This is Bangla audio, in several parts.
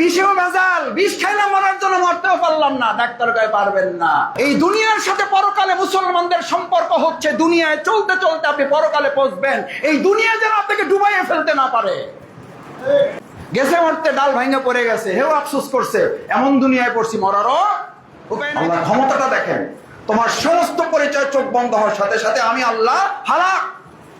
বিষেও ভেজাল, বিষ খাইলাম মরার জন্য মরতেও পারলাম না ডাক্তার কয়ে পারবেন না। এই দুনিয়ার সাথে পরকালে মুসলমানদের সম্পর্ক হচ্ছে দুনিয়ায় চলতে চলতে আপনি পরকালে পৌঁছবেন এই দুনিয়া যেন আপনাকে ডুবাইয়ে ফেলতে না পারে। গেছে মরতে, ডাল ভাঙে পড়ে গেছে, হেও আফসোস করছে, এমন দুনিয়ায় পড়ছি, মরারও। আল্লাহর ক্ষমতাটা দেখেন। তোমার সমস্ত পরিচয় চোখ বন্ধ হওয়ার সাথে সাথে আমি আল্লাহ হালাক।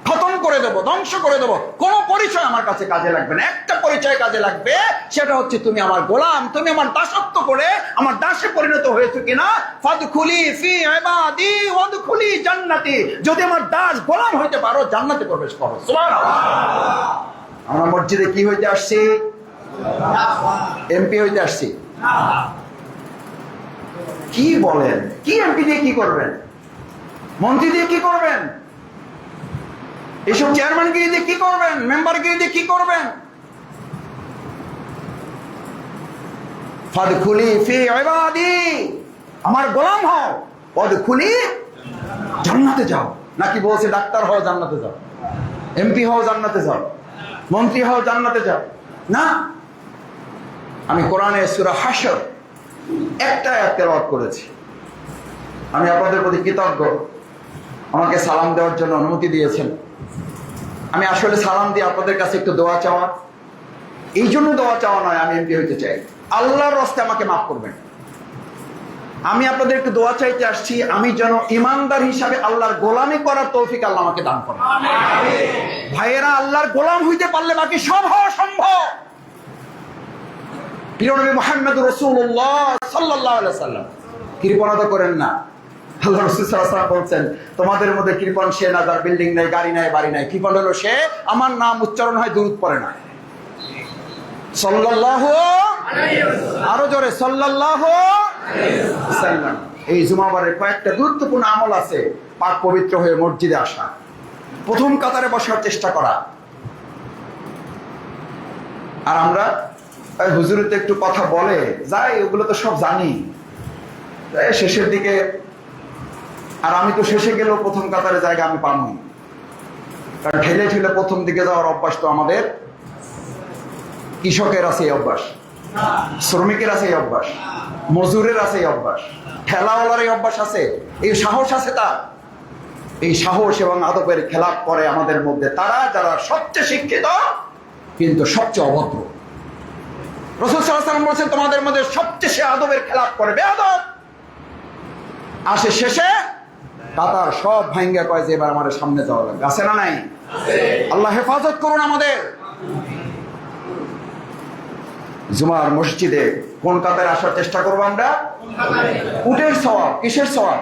খতম করে দেব, ধ্বংস করে দেব। কোন পরিচয় আমার কাছে কাজে লাগবে না। একটা পরিচয় কাজে লাগবে, সেটা হচ্ছে তুমি আমার গোলাম, তুমি আমার দাসত্ব করে আমার দাসে পরিণত হয়েছো কিনা? ফাদখুলি ফি ইবাদি ওয়াদখুলি জান্নাতি। যদি আমার দাস গোলাম হইতে পারো, জান্নাতে প্রবেশ করো। সুবহানাল্লাহ আমরা মসজিদে কি হইতে আসছি? এমপি হইতে আসছি। কি বলেন? কি এমপি দিয়ে কি করবেন? মন্ত্রী দিয়ে কি করবেন? এসব চেয়ারম্যানগিরি দিয়ে কি করবেন? মেম্বারগিরি দিয়ে কি করবেন? ফাদখুলি ফি আমার গোলাম হও। পদখুলি জান্নাতে যাও। নাকি বলছে ডাক্তার হও জান্নাতে যাও। এমপি হও জান্নাতে যাও। মন্ত্রী হও জান্নাতে যাও। না। আমি কোরআনে সূরা হাসর একটা একটা তেলাওয়াত করেছি। আমি আপনাদের প্রতি কৃতজ্ঞ। আমাকে সালাম দেওয়ার জন্য অনুমতি দিয়েছেন। আমি আসলে সালাম দিয়ে আপনাদের কাছে একটু দোয়া চাওয়া। এই জন্য দোয়া চাওয়া নয়, আমি এমপি হইতে চাই। আল্লাহর রস্তে আমাকে মাফ করবেন। আমি আপনাদের একটু দোয়া চাইতে আসছি, আমি যেন ইমানদার হিসাবে আল্লাহর গোলামি করার তৌফিক আল্লাহ আমাকে দান করেন। ভাইয়েরা, আল্লাহর গোলাম হইতে পারলে বাকি সব হওয়া সম্ভব। প্রিয় মোহাম্মদ রসুল্লাহ সাল্লাহ সাল্লাম কৃপণতা করেন না। আল্লাহ বলছেন, তোমাদের মধ্যে কৃপণ সে না, যার বিল্ডিং নাই, গাড়ি নাই, বাড়ি নাই। কৃপণ হলো সে, আমার নাম উচ্চারণ হয় দূরত পড়ে না। সাল্লাল্লাহু আরও জোরে সাল্লাম এই জুমাবারের কয়েকটা গুরুত্বপূর্ণ আমল আছে, পাক পবিত্র হয়ে মসজিদে আসা। প্রথম কাতারে বসার চেষ্টা করা। আর আমরা হুজুরিতে একটু কথা বলে, যাই, ওগুলো তো সব জানি। শেষের দিকে আর আমি তো শেষে গেলেও প্রথম কাতারে জায়গা আমি পাবো কারণ ঠেলে ঠেলে প্রথম দিকে যাওয়ার অভ্যাস তো আমাদের। কৃষকের আছে এই অভ্যাস, শ্রমিকের আছে এই অভ্যাস মজুরের আছে এই অভ্যাস, ঠেলাওয়ালার এই অভ্যাস আছে, এই সাহস আছে তার। এই সাহস এবং আদবের খেলাপ করে আমাদের মধ্যে তারা যারা সবচেয়ে শিক্ষিত, কিন্তু সবচেয়ে অভদ্র। রসুল বলছেন, তোমাদের মধ্যে সবচেয়ে সে আদবের খেলাপ করে, বেআদব। আসে শেষে কাতার সব ভাঙ্গা কয় যে এবার আমাদের সামনে যাওয়া লাগবে। আছে না নাই? আল্লাহ হেফাজত করুন আমাদের। জুমার মসজিদে কোন কাতারে আসার চেষ্টা করব আমরা? উটের সওয়াব। কিসের সওয়াব?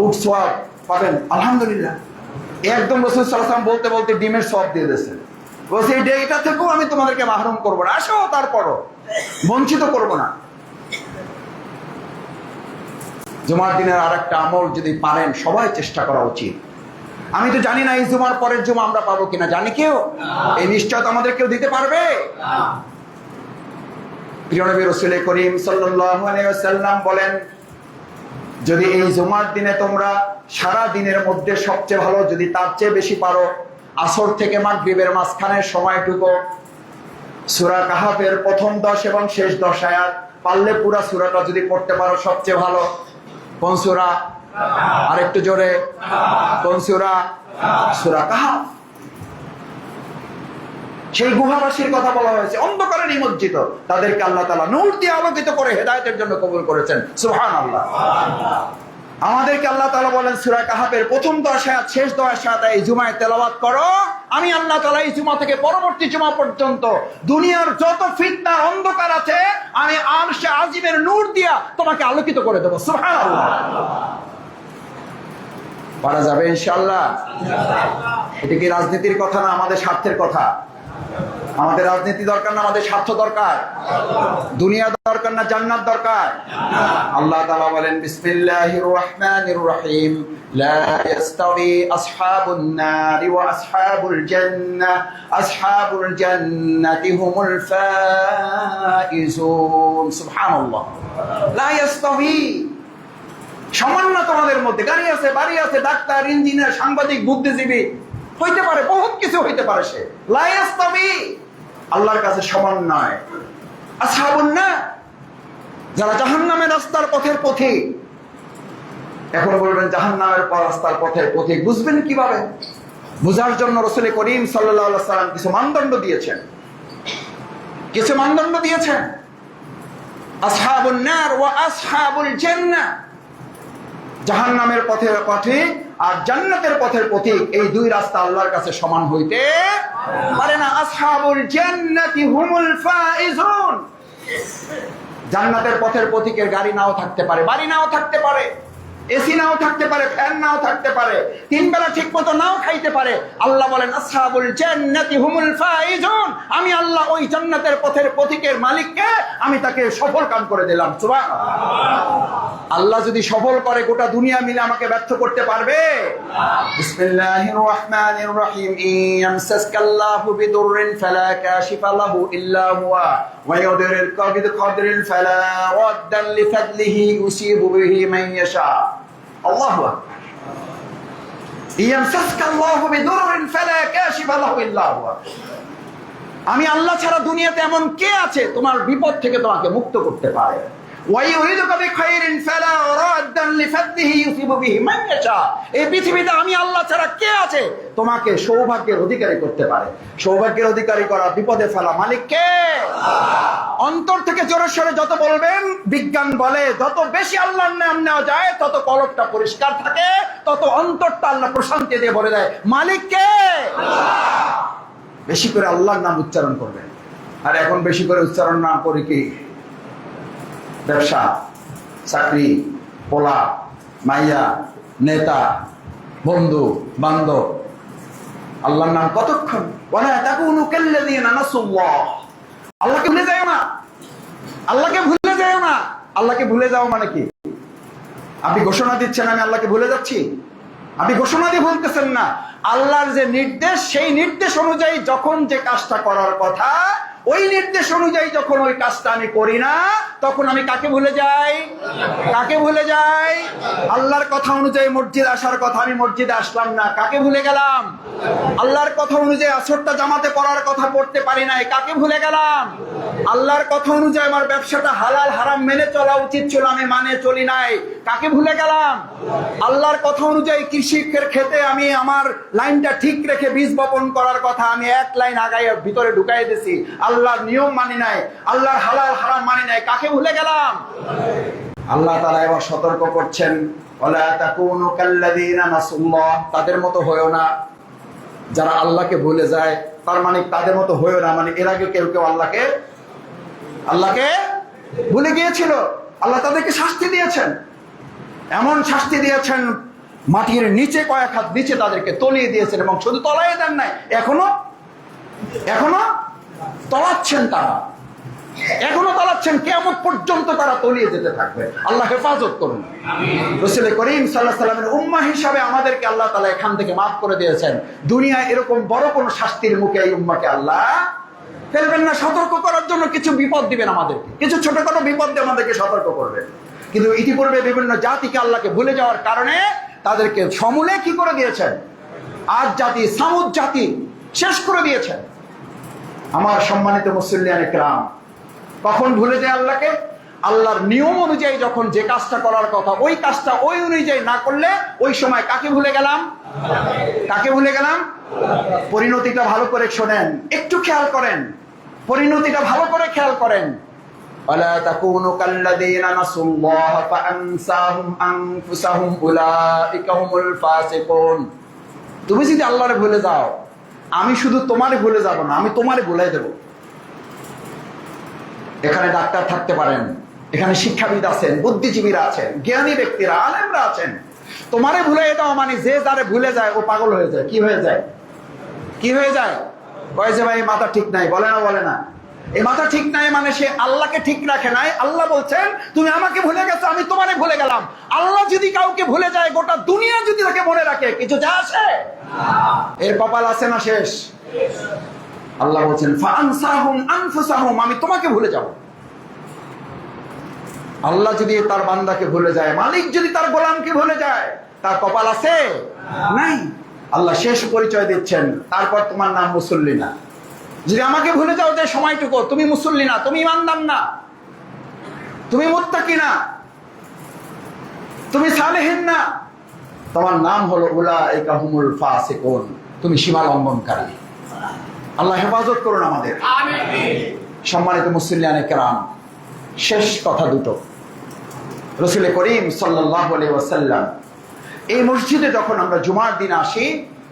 উট সওয়াব। পাবেন? আলহামদুলিল্লাহ। একদম রসুল সাল্লাম বলতে বলতে ডিমের সওয়াব দিয়ে দিয়েছেন। বলছে এটা থেকেও আমি তোমাদেরকে মাহরুম করব না। আসো, তারপরও। বঞ্চিত করব না। জুমার দিনের আর একটা আমল যদি পারেন সবাই চেষ্টা করা উচিত। আমি তো জানি না এই জুমার পরের জুমা আমরা পাবো কিনা জানি কেউ? এই নিশ্চয়তা আমাদের কেউ দিতে পারবে? প্রিয় নবী রসুল করিম আলাইহি বলেন যদি এই জুমার দিনে তোমরা সারা দিনের মধ্যে সবচেয়ে ভালো যদি তার চেয়ে বেশি পারো আসর থেকে মাগরিবের মাঝখানের সময়টুকু সূরা কাহাফের প্রথম দশ এবং শেষ দশ আয়াত পারলে পুরা সুরাটা যদি পড়তে পারো সবচেয়ে ভালো। কোন সূরা আর জোরে। কোন সুরা কাহা সেই গুহাবাসীর কথা বলা হয়েছে। অন্ধকারে নিমজ্জিত। তাদেরকে আল্লাহ তালা নূর দিয়ে আলোকিত করে হেদায়তের জন্য কবুল করেছেন। সুহান আল্লাহ আমাদেরকে আল্লাহ তালা বলেন সুরা কাহাবের প্রথম দশ শেষ দশ এই জুমায় তেলাওয়াত করো। আমি আল্লাহ তালা এই জুমা থেকে পরবর্তী জুমা পর্যন্ত দুনিয়ার যত ফিতনার অন্ধকার আছে, আমি আর সে আজিমের নূর দিয়া তোমাকে আলোকিত করে দেবো। সুহান পারা যাবে ইনশাল্লাহ এটা কি রাজনীতির কথা না আমাদের স্বার্থের কথা? আমাদের রাজনীতি দরকার না, আমাদের স্বার্থ দরকার। দুনিয়া দরকার না, জান্নাত দরকার। আল্লাহ তাআলা বলেন, বিসমিল্লাহির রহমানির রহিম। লা আসহাবুন নারি ওয়া আসহাবুল জান্নাহ আসহাবুল জান্নাতি হুমুল সুবহানাল্লাহ। লা সামান্য তোমাদের মধ্যে গাড়ি আছে, বাড়ি আছে, ডাক্তার, ইঞ্জিনিয়ার, সাংবাদিক, বুদ্ধিজীবী। হইতে পারে, বহুত কিছু হইতে পারে সে। লায়াস্তাবি আল্লাহর কাছে সমান নয়। আসহাবুন না যারা জাহান্নামের রাস্তার পথের পথিক। এখন বলবেন, জাহান্নামের রাস্তার পথের পথিক। বুঝবেন কীভাবে? বুঝার জন্য রসুল করিম সাল্লাম কিছু মানদণ্ড দিয়েছেন। কিছু মানদণ্ড দিয়েছেন। আসহাবুন নার ওয়া আসহাবুল জান্নাহ। জাহান্নামের পথের পথিক আর জান্নাতের পথের প্রতীক এই দুই রাস্তা আল্লাহর কাছে সমান হইতে পারে না। আসহাবুল জান্নাতি হুমুল ফাইজুন। জান্নাতের পথের প্রতীকের গাড়ি নাও থাকতে পারে, বাড়ি নাও থাকতে পারে। এসি নাও থাকতে পারে, ফ্যান নাও থাকতে পারে তিন বেলা ঠিক মতো নাও খাইতে পারে। আল্লাহ বলেন, আসহাবুল জান্নাতি হুমুল ফাইজুন। আমি আল্লাহ ওই জান্নাতের পথের পথিকের মালিককে আমি তাকে সফল কাম করে দিলাম। সুবহানাল্লাহ। আল্লাহ যদি সফল করে, গোটা দুনিয়া মিলে আমাকে ব্যর্থ করতে পারবে? বিসমিল্লাহির রহমানির রহিম। ইয়ামসাসকাল্লাহু বিদুররিন ফালা কাশিফা লাহু ইল্লা হুয়া, ওয়া ইউদরিকা বিকদরিন ফালা রাদ্দান লিফাদলিহি ইউসিবু বিহি মান ইয়াশা। আল্লাহু আমি আল্লাহ ছাড়া দুনিয়াতে এমন কে আছে তোমার বিপদ থেকে তোমাকে মুক্ত করতে পারে? আমি আল্লাহ ছাড়া কে আছে? তোমাকে সৌভাগ্যের করতে পারে। সৌভাগ্যের করা বিপদে অন্তর থেকে জোরেশ্বরে যত বলবেন, বিজ্ঞান বলে, যত বেশি আল্লাহর নাম নেওয়া যায়, তত কলকটা পরিষ্কার থাকে, তত অন্তরটা আল্লাহ প্রশান্তি দিয়ে বলে দেয়। মালিক কে? বেশি করে আল্লাহর নাম উচ্চারণ করবেন। আর এখন বেশি করে উচ্চারণ না করে কি? ব্যবসা, চাকরি পোলা মাইয়া, নেতা, বন্ধু, বান্ধব। আল্লাহর নাম কতক্ষণ? আল্লাহকে ভুলে যায় না। আল্লাহকে ভুলে যায় না। আল্লাহকে ভুলে যাও মানে কি? আপনি ঘোষণা দিচ্ছেন, আমি আল্লাহকে ভুলে যাচ্ছি? আপনি ঘোষণা দিয়ে ভুলতেছেন না। আল্লাহর যে নির্দেশ, সেই নির্দেশ অনুযায়ী যখন যে কাজটা করার কথা ওই নির্দেশ অনুযায়ী যখন ওই কাজটা আমি করি না, তখন আমি কাকে ভুলে যাই? কাকে ভুলে যাই? আল্লাহর কথা অনুযায়ী মসজিদ আসার কথা আমি মসজিদে আসলাম না। কাকে ভুলে গেলাম? আল্লাহর কথা অনুযায়ী আসরটা জামাতে পড়ার কথা পড়তে পারি নাই। কাকে ভুলে গেলাম? আল্লাহর কথা অনুযায়ী আমার ব্যবসাটা হালাল, হারাম মেনে চলা উচিত ছিল, আমি মানে চলি নাই। কাকে ভুলে গেলাম? আল্লাহর কথা অনুযায়ী কৃষিকের খেতে আমি আমার লাইনটা ঠিক রেখে বীজ বপন করার কথা আমি এক লাইন আগাই ভিতরে ঢুকাই দিছি। আল্লাহর নিয়ম মানি নাই, আল্লাহর হালাল হারাম মানি নাই, কাকে ভুলে গেলাম? আল্লাহ তারা এবার সতর্ক করছেন তাদের মতো হয়েও না। যারা আল্লাহকে ভুলে যায়, তার মানে তাদের মতো হয়েও না। মানে এর আগে কেউ কেউ আল্লাহকে আল্লাহকে ভুলে গিয়েছিল। আল্লাহ তাদেরকে শাস্তি দিয়েছেন। এমন শাস্তি দিয়েছেন, মাটির নিচে কয়েক হাত নিচে তাদেরকে তলিয়ে দিয়েছেন এবং শুধু তলায় দেন নাই, এখনও এখনও তলাচ্ছেন তারা। এখনও তলাচ্ছেন কেমন পর্যন্ত তারা তলিয়ে যেতে থাকবে। আল্লাহ হেফাজত করুন। রসুল করিম সাল্লাহ সাল্লামের উম্মা হিসাবে আমাদেরকে আল্লাহ তালা এখান থেকে মাফ করে দিয়েছেন। দুনিয়ায় এরকম বড় কোনো শাস্তির মুখে এই উম্মাকে আল্লাহ ফেলবেন না। সতর্ক করার জন্য কিছু বিপদ দিবেন কিছু ছোটখাটো বিপদ আমাদেরকে সতর্ক করবেন। কিন্তু ইতিপূর্বে বিভিন্ন জাতিকে আল্লাহকে ভুলে যাওয়ার কারণে তাদেরকে সমূলে কি করে দিয়েছেন? আজ জাতি, সামুদ জাতি শেষ করে দিয়েছেন। আমার সম্মানিত মুসল্লিয়ান একরাম কখন ভুলে যায় আল্লাহকে আল্লাহর নিয়ম অনুযায়ী যখন যে কাজটা করার কথা ওই কাজটা ওই অনুযায়ী না করলে ওই সময় কাকে ভুলে গেলাম কাকে ভুলে গেলাম পরিণতিটা ভালো করে শোনেন একটু খেয়াল করেন পরিণতিটা ভালো করে খেয়াল করেন ولا تكونوا كالذين نسوا الله فأنساهم أنفسهم أولئك هم الفاسقون তুমি যদি আল্লাহরে ভুলে যাও আমি শুধু তোমারে ভুলে যাব না, আমি তোমারে ভুলে দেব। এখানে ডাক্তার থাকতে পারেন, এখানে শিক্ষাবিদ আছেন, বুদ্ধিজীবীরা আছেন, জ্ঞানী ব্যক্তিরা, আলেমরা আছেন। তোমারে ভুলে দাও মানে যে যারে ভুলে যায়, ও পাগল হয়ে যায়। কি হয়ে যায়? কি হয়ে যায়? কয় যে ভাই, মাথা ঠিক নাই, বলে না বলে না। এই মাথা ঠিক নাই মানে সে আল্লাহকে ঠিক রাখে নাই। আল্লাহ বলছেন তুমি আমাকে ভুলে গেছো আমি তোমারে ভুলে গেলাম। আল্লাহ যদি কাউকে ভুলে যায় গোটা দুনিয়া যদি তাকে মনে রাখে কিছু যা আসে এর কপাল আছে না শেষ? আল্লাহ বলছেন আমি তোমাকে ভুলে যাব। আল্লাহ যদি তার বান্দাকে ভুলে যায় মালিক যদি তার গোলামকে ভুলে যায় তার কপাল আছে? নাই। আল্লাহ শেষ পরিচয় দিচ্ছেন তারপর তোমার নাম মুসল্লি না। যদি আমাকে ভুলে যাও যে সময়টুকু তুমি মুসল্লি না তুমি ইমানদার না তুমি মুত্তাকি না তুমি সালেহীন না তোমার নাম হলো উলা একাহুমুল ফাসিকুন তুমি সীমা লঙ্ঘনকারী। আল্লাহ হেফাজত করুন আমাদের। সম্মানিত মুসলিয়ানে কেরাম শেষ কথা দুটো। রসুল করিম সাল্লাহ ওয়াসাল্লাম এই মসজিদে যখন আমরা জুমার দিন আসি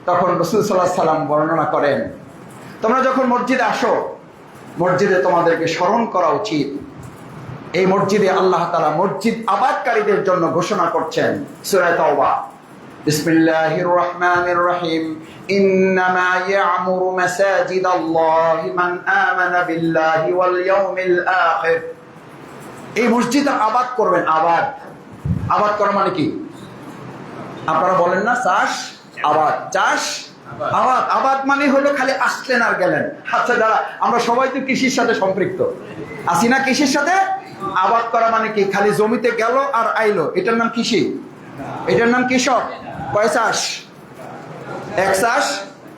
তখন রসুল সাল্লাহ সাল্লাম বর্ণনা করেন তোমরা যখন মসজিদে আসো, মসজিদে তোমাদেরকে স্মরণ করা উচিত। এই মসজিদে আল্লাহ তালা মসজিদ আবাদকারীদের জন্য ঘোষণা করছেন সুরায় তাওবা। ইয়ামুরু মাসাজিদাল্লাহি মান আমানা বিল্লাহি ওয়াল ইয়াউমিল আখির। এই মসজিদ আবাদ করবেন, আবাদ। আবাদ করা মানে কি? আপনারা বলেন না, চাষ, আবাদ। চাষ আবাদ। আবাদ মানে হলো খালি আসলেন আর গেলেন। আচ্ছা যারা আমরা সবাই তো কৃষির সাথে সম্পৃক্ত। আসি না কৃষির সাথে? আবাদ করা মানে কি? খালি জমিতে গেল আর আইলো। এটার নাম কৃষি। এটার নাম কৃষক। কয় চাষ? এক চাষ,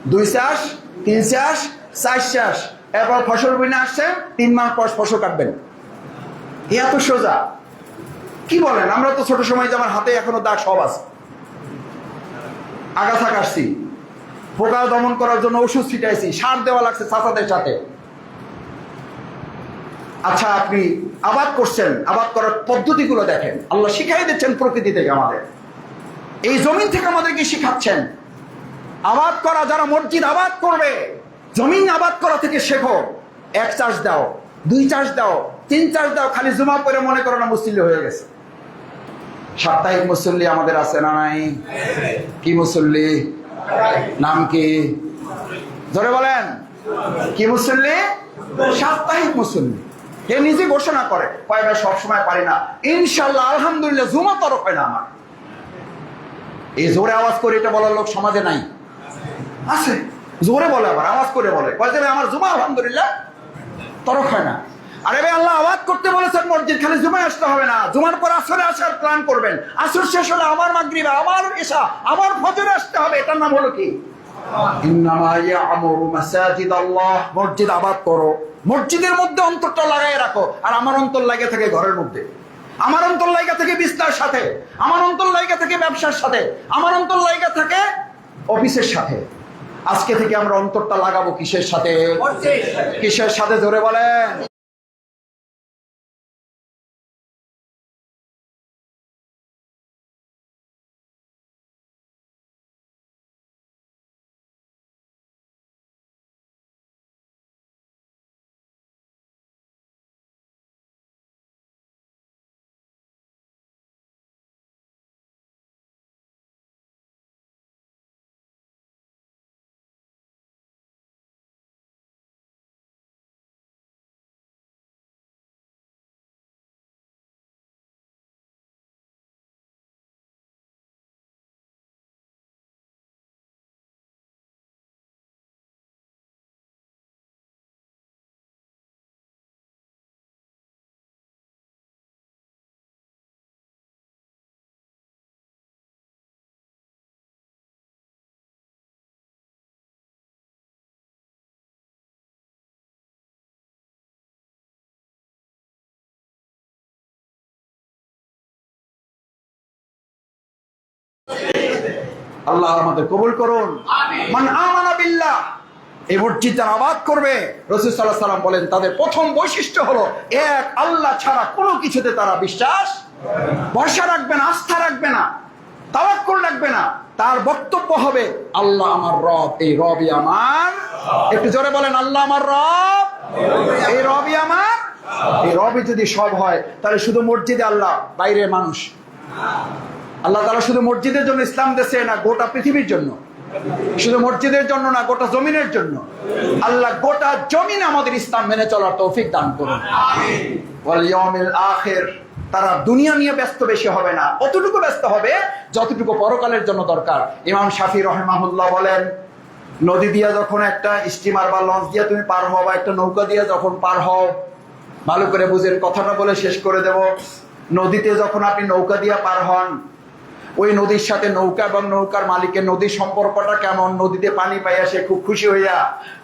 দুই চাষ, তিন চাষ, চার চাষ। এরপর ফসল বইনে আসছে, তিন মাস পর ফসল কাটবেন। এত সোজা। কি বলেন? আমরা তো ছোট সময় যে আমার হাতে এখনও দাগ সব আছে। আগাছা কাটছি। পোকা দমন করার জন্য ওষুধ ছিটাইছি সার দেওয়া লাগছে চাচাদের সাথে। আচ্ছা আপনি আবাদ করছেন আবাদ করার পদ্ধতিগুলো দেখেন। আল্লাহ শিখাই দিচ্ছেন প্রকৃতি থেকে আমাদের। এই জমিন থেকে আমাদেরকে শিখাচ্ছেন? আবাদ করা যারা মসজিদ আবাদ করবে জমিন আবাদ করা থেকে শেখো। এক চাষ দাও দুই চাষ দাও তিন চাষ দাও খালি জমা করে মনে করো না মুসল্লি হয়ে গেছে। সাপ্তাহিক মুসল্লি আমাদের আছে না নাই? কি মুসল্লি? নাম কি? ধরে বলেন। কি মুসল্লি? সাপ্তাহিক মুসল্লি। কে নিজে ঘোষণা করে। কয়, ভাই, সবসময় পারি না। ইনশাল্লাহ আলহামদুলিল্লাহ জুমা তরফ হয় না আমার। এই জোরে আওয়াজ করে এটা বলার লোক সমাজে নাই। আছে। জোরে বলে আবার, আওয়াজ করে বলে। কয় আমার জুমা, আলহামদুলিল্লাহ, তরফ হয় না। আরে ভাই আল্লাহ আওয়াজ করতে বলেছেন মসজিদ খালি জুমায় আসতে হবে না। জুমার পর আসরে আসার প্ল্যান করবেন। আসর শেষ হলে আমার মাগরিবে আমার এসা আমার ফজরে আসতে হবে। এটার নাম হলো কি? মসজিদ আবাদ করো। মসজিদের মধ্যে অন্তরটা লাগাই রাখো। আর আমার অন্তর লাগে থাকে ঘরের মধ্যে। আমার অন্তর লাইগা থেকে বিস্তার সাথে। আমার অন্তর লাইগা থেকে ব্যবসার সাথে। আমার অন্তর লাইগা থাকে অফিসের সাথে। আজকে থেকে আমরা অন্তরটা লাগাবো কিসের সাথে। কিসের সাথে? জোরে বলেন। আল্লাহ আমাদের কবুল করুন। মান আমানা বিল্লাহ। এই মসজিদ যারা আবাদ করবে রসুল সাল্লাহ সাল্লাম বলেন তাদের প্রথম বৈশিষ্ট্য হলো এক আল্লাহ ছাড়া কোনো কিছুতে তারা বিশ্বাস ভরসা রাখবে না আস্থা রাখবে না তাওয়াক্কুল রাখবে না। তার বক্তব্য হবে আল্লাহ আমার রব এই রবই আমার। একটু জোরে বলেন আল্লাহ আমার রব এই রবই আমার। এই রবই যদি সব হয় তাহলে শুধু মসজিদে আল্লাহ বাইরের মানুষ। আল্লাহ তালা শুধু মসজিদের জন্য ইসলাম দেশে না গোটা পৃথিবীর জন্য। শুধু মসজিদের জন্য না গোটা জমিনের জন্য। আল্লাহ গোটা জমিন আমাদের ইসলাম মেনে চলার তৌফিক দান করুন। ইয়াউমিল তারা দুনিয়া নিয়ে ব্যস্ত বেশি হবে না। অতটুকু ব্যস্ত হবে যতটুকু পরকালের জন্য দরকার। ইমাম শাফি রহমাহুল্লাহ বলেন নদী দিয়ে যখন একটা স্টিমার বা লঞ্চ দিয়ে তুমি পার হও বা একটা নৌকা দিয়ে যখন পার হও ভালো করে বুঝেন কথাটা বলে শেষ করে দেব। নদীতে যখন আপনি নৌকা দিয়ে পার হন ওই নদীর সাথে নৌকা এবং নৌকার মালিকের নদীর সম্পর্কটা কেমন? নদীতে পানি পাইয়া সে খুব খুশি হইয়া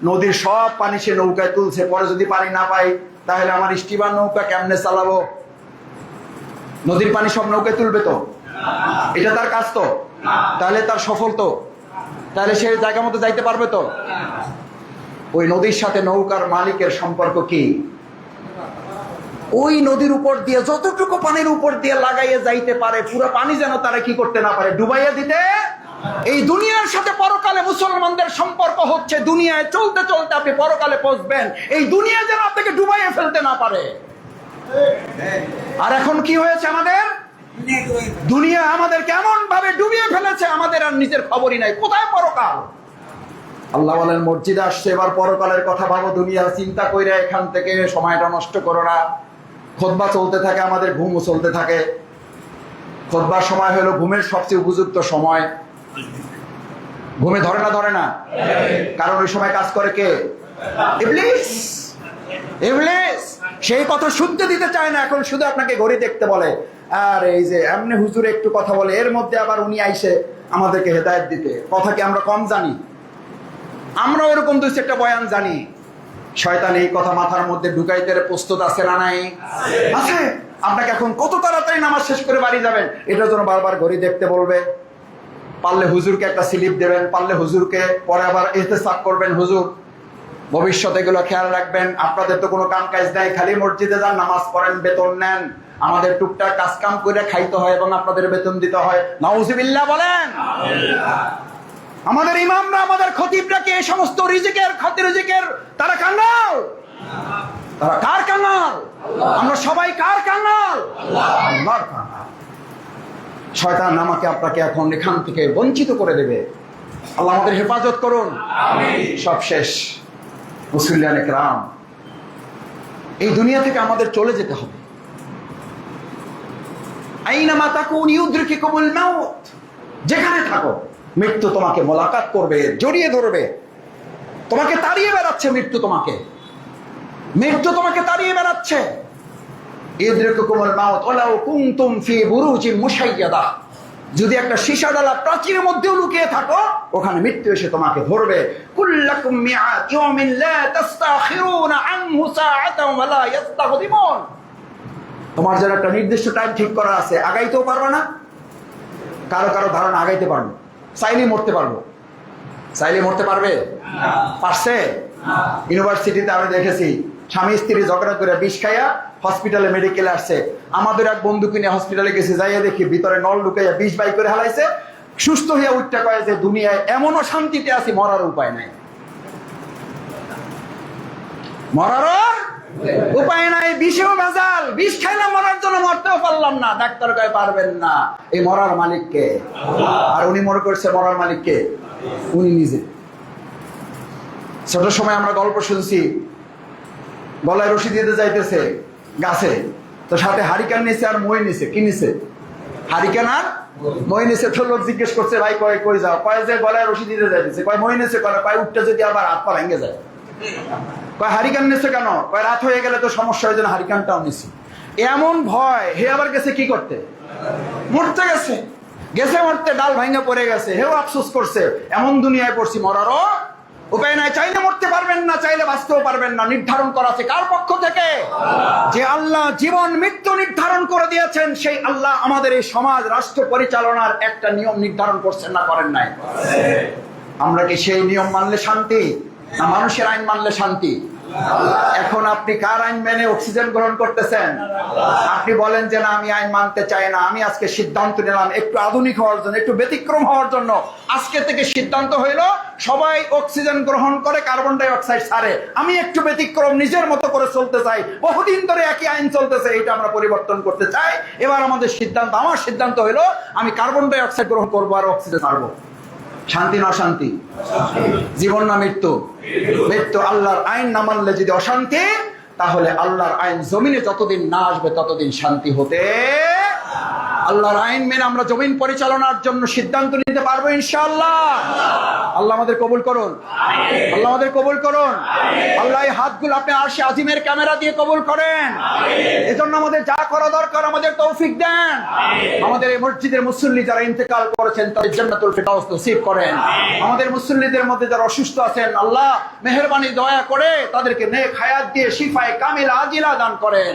নদীর সব পানি সে নৌকায় তুলছে। পরে যদি পানি না পাই তাহলে আমার স্টিমার নৌকা কেমনে চালাবো? নদীর পানি সব নৌকায় তুলবে তো? এটা তার কাজ তো? তাহলে তার সফল তো? তাহলে সে জায়গা মতো যাইতে পারবে তো? ওই নদীর সাথে নৌকার মালিকের সম্পর্ক কি? ওই নদীর উপর দিয়ে, যতটুকু পানির উপর দিয়ে লাগাইয়ে যাইতে পারে, পুরো পানি যেন তারা কি করতে না পারে, ডুবাইয়া দিতে। এই দুনিয়ার সাথে পরকালে মুসলমানদের সম্পর্ক হচ্ছে দুনিয়ায় চলতে চলতে আপনি পরকালে পৌঁছবেন। এই দুনিয়া যেন আপনাকে ডুবাইয়ে ফেলতে না পারে। আর এখন কি হয়েছে আমাদের? দুনিয়া আমাদের কেমন ভাবে ডুবিয়ে ফেলেছে, আমাদের আর নিজের খবরই নাই। কোথায় পরকাল? আল্লাহ মসজিদে আসছে, এবার পরকালের কথা ভাবো দুনিয়া চিন্তা কইরা এখান থেকে সময়টা নষ্ট করো না। খোদবা চলতে থাকে, আমাদের ঘুমও চলতে থাকে। খোদবার সময় হলো ঘুমের সবচেয়ে উপযুক্ত সময়। ঘুমে ধরে না ধরে না? কারণ ওই সময় কাজ করে কে? সেই কথা শুনতে দিতে চায় না, এখন শুধু আপনাকে ঘড়ি দেখতে বলে। আর, এই যে এমনি হুজুর একটু কথা বলে, এর মধ্যে আবার উনি আইসে আমাদেরকে হেদায়েত দিতে। কথা কি আমরা কম জানি? আমরা ওরকম দুই একটা বয়ান জানি। শয়তান এই কথা মাথার মধ্যে ঢুকাইতে প্রস্তুত আছে না নাই? আছে। আপনাকে এখন কত তাড়াতাড়ি নামাজ শেষ করে বাড়ি যাবেন? এটার জন্য বারবার ঘড়ি দেখতে বলবে। পারলে হুজুরকে একটা স্লিপ দেবেন পারলে হুজুরকে পরে আবার এতে সাক করবেন হুজুর। ভবিষ্যতে এগুলো খেয়াল রাখবেন। আপনাদের তো কোনো কাম কাজ নাই খালি মসজিদে যান নামাজ পড়েন বেতন নেন। আমাদের টুকটাক কাজ কাম করে খাইতে হয় এবং আপনাদের বেতন দিতে হয়। নাউজিবিল্লাহ বলেন। আমাদের ইমামরা আমাদের খতিবরা কি? এই সমস্ত রিজিকের খতি রিজিকের তারা কাঙ্গাল তারা কার কাঙ্গাল আমরা সবাই কার কাঙ্গাল আল্লাহর কাঙ্গাল শয়তান আমাকে আপনাকে এখন এখান থেকে বঞ্চিত করে দেবে। আল্লাহ আমাদের হেফাজত করুন। সব শেষ। মুসলিয়ান রাম এই দুনিয়া থেকে আমাদের চলে যেতে হবে। আইনামা তাকুন ইউদ্রিকুমুল মাউত যেখানে থাকো। মৃত্যু তোমাকে মোলাকাত করবে, জড়িয়ে ধরবে। তোমাকে তাড়িয়ে বেড়াচ্ছে মৃত্যু তোমাকে। মৃত্যু তোমাকে তাড়িয়ে বেড়াচ্ছে। যদি একটা সীসা ডালা প্রাচীরের মধ্যেও লুকিয়ে থাকো, ওখানে মৃত্যু এসে তোমাকে ধরবে। তোমার যেন একটা নির্দিষ্ট টাইম ঠিক করা আছে, আগাইতেও পারবে না। কারও কারও ধারণা আগাইতে পারব। চাইলে মরতে পারব। চাইলে মরতে পারবে? পারছে? ইউনিভার্সিটিতে আমি দেখেছি, স্বামী স্ত্রী ঝগড়া করে বিষ খাইয়া হসপিটালে মেডিকেলে আসছে। আমাদের এক বন্ধু কিনে হসপিটালে গেছে, যাইয়া দেখি ভিতরে নল ঢুকাইয়া বিষ বাই করে হালাইছে। সুস্থ হইয়া উঠতে কয়ে যে, দুনিয়ায় এমনও শান্তিতে আছি, মরার উপায় নাই। মরারও উপায় নাই বিষেও ভেজাল। বিষ খাইলাম মরার জন্য মরতেও পারলাম না, ডাক্তার পারবেন না। এই মরার মালিককে আর উনি মনে করছে মরার মালিককে উনি নিজে। ছোট সময় আমরা গল্প শুনছি, গলায় রশি দিতে যাইতেছে গাছে, তো সাথে হারিকান নিছে আর মই নিছে, কি নিছে? হারিকান আর মই নিছে, তো লোক জিজ্ঞেস করছে, ভাই, কয়, কই যাও? কয় যে গলায় রশি দিতে যাইতেছে, কয়, মই নিছে? কয় কয় উঠতে যদি আবার হাত পা ভেঙে যায়। কয় হারিকান নিচ্ছে কেন? কয় রাত হয়ে গেলে তো সমস্যা হয়ে যেন হারিকানটাও নিছি। এমন ভয়, হে আবার গেছে কি করতে? মরতে গেছে। গেছে মরতে, ডাল ভাঙা পড়ে গেছে। হেও আফসোস করছে, এমন দুনিয়ায় পড়ছি, মরারও উপায় নাই। চাইলে মরতে পারবেন না, চাইলে বাঁচতেও পারবেন না। নির্ধারণ করা আছে কার পক্ষ থেকে? যে আল্লাহ জীবন, মৃত্যু নির্ধারণ করে দিয়েছেন, সেই আল্লাহ আমাদের এই সমাজ, রাষ্ট্র পরিচালনার একটা নিয়ম নির্ধারণ করছেন না, করেন নাই। আমরা কি সেই নিয়ম মানলে শান্তি? না, মানুষের আইন মানলে শান্তি। এখন আপনি কার আইন মেনে অক্সিজেন গ্রহণ করতেছেন? আপনি বলেন যে, না, আমি আইন মানতে চাই না। আমি আজকে সিদ্ধান্ত নিলাম একটু আধুনিক হওয়ার জন্য, একটু ব্যতিক্রম হওয়ার জন্য। আজকে থেকে সিদ্ধান্ত হইল, সবাই অক্সিজেন গ্রহণ করে কার্বন ডাই অক্সাইড ছাড়ে। আমি একটু ব্যতিক্রম, নিজের মতো করে চলতে চাই। বহুদিন ধরে একই আইন চলতেছে এটা আমরা পরিবর্তন করতে চাই। এবার আমাদের সিদ্ধান্ত, আমার সিদ্ধান্ত হইল, আমি কার্বন ডাই অক্সাইড গ্রহণ করব আর অক্সিজেন ছাড়বো। শান্তি না অশান্তি? জীবন না মৃত্যু? মৃত্যু আল্লাহর আইন না মানলে যদি অশান্তি, তাহলে আল্লাহর আইন জমিনে যতদিন না আসবে, ততদিন শান্তি হতে আল্লাহর আইন মেনে আমরা জমিন পরিচালনার জন্য সিদ্ধান্ত নিতে পারব ইনশাআল্লাহ। আল্লাহ আমাদের কবুল করুন। আল্লাহ আমাদের কবুল করুন। আল্লাহ এই হাতগুলো আপনি আরশে আজিমের ক্যামেরা দিয়ে কবুল করেন। এজন্য আমাদের আমাদের যা করা দরকার আমাদের তৌফিক দেন। আমাদের এই মসজিদের মুসল্লি যারা ইন্তেকাল করেছেন তাদের জান্নাতুল ফিরদাউস নসিব করেন। আমাদের মুসল্লিদের মধ্যে যারা অসুস্থ আছেন আল্লাহ মেহেরবানি দয়া করে তাদেরকে নেক হায়াত দিয়ে শিফায়ে কামিল আজিলা দান করেন।